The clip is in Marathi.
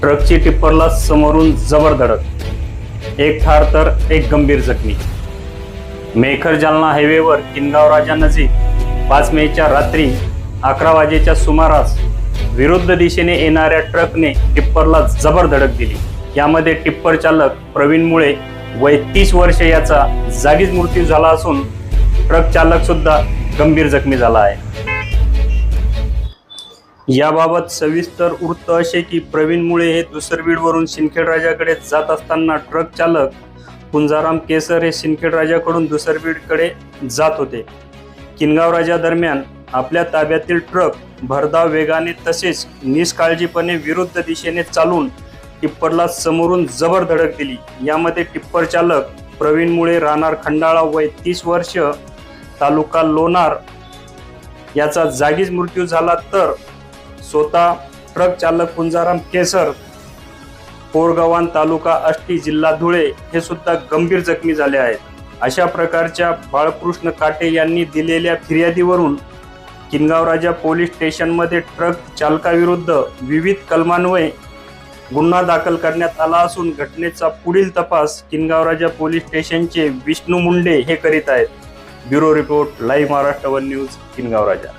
ट्रकची टिप्परला समोरून जबर धडक. एक ठार तर एक गंभीर जखमी. मेखर जालना हायवेवर किनगाव राजा नजीक पाच मेच्या रात्री अकरा वाजेच्या सुमारास विरुद्ध दिशेने येणाऱ्या ट्रकने टिप्परला जबर धडक दिली. यामध्ये टिप्पर चालक प्रवीण मुळे वय तीस वर्ष याचा जागीच मृत्यू झाला असून ट्रक चालक सुद्धा गंभीर जखमी झाला आहे. याबाबत सविस्तर वृत्त असे की प्रवीण मुळे हे दुसरबीडवरून सिंदखेडराजाकडे जात असताना ट्रक चालक पुंजाराम केसर हे सिंदखेडराजाकडून दुसरबीडकडे जात होते. किनगाव राजा दरम्यान आपल्या ताब्यातील ट्रक भरधाव वेगाने तसेच निष्काळजीपणे विरुद्ध दिशेने चालून टिप्परला समोरून जबर धडक दिली. यामध्ये टिप्पर चालक प्रवीण मुळे राहणार खंडाळा वय तीस वर्ष तालुका लोणार याचा जागीच मृत्यू झाला तर स्वतः ट्रक चालक कुंजाराम केसर पोरगव्हाण तालुका आष्टी जिल्हा धुळे हे सुद्धा गंभीर जखमी झाले आहेत. अशा प्रकारच्या बाळकृष्ण काटे यांनी दिलेल्या फिर्यादीवरून किनगावराजा पोलीस स्टेशनमध्ये ट्रक चालकाविरुद्ध विविध कलमान्वये गुन्हा दाखल करण्यात आला असून घटनेचा पुढील तपास किनगावराजा पोलीस स्टेशनचे विष्णू मुंडे हे करीत आहेत. Bureau report live Maharashtra one news Kingaonraja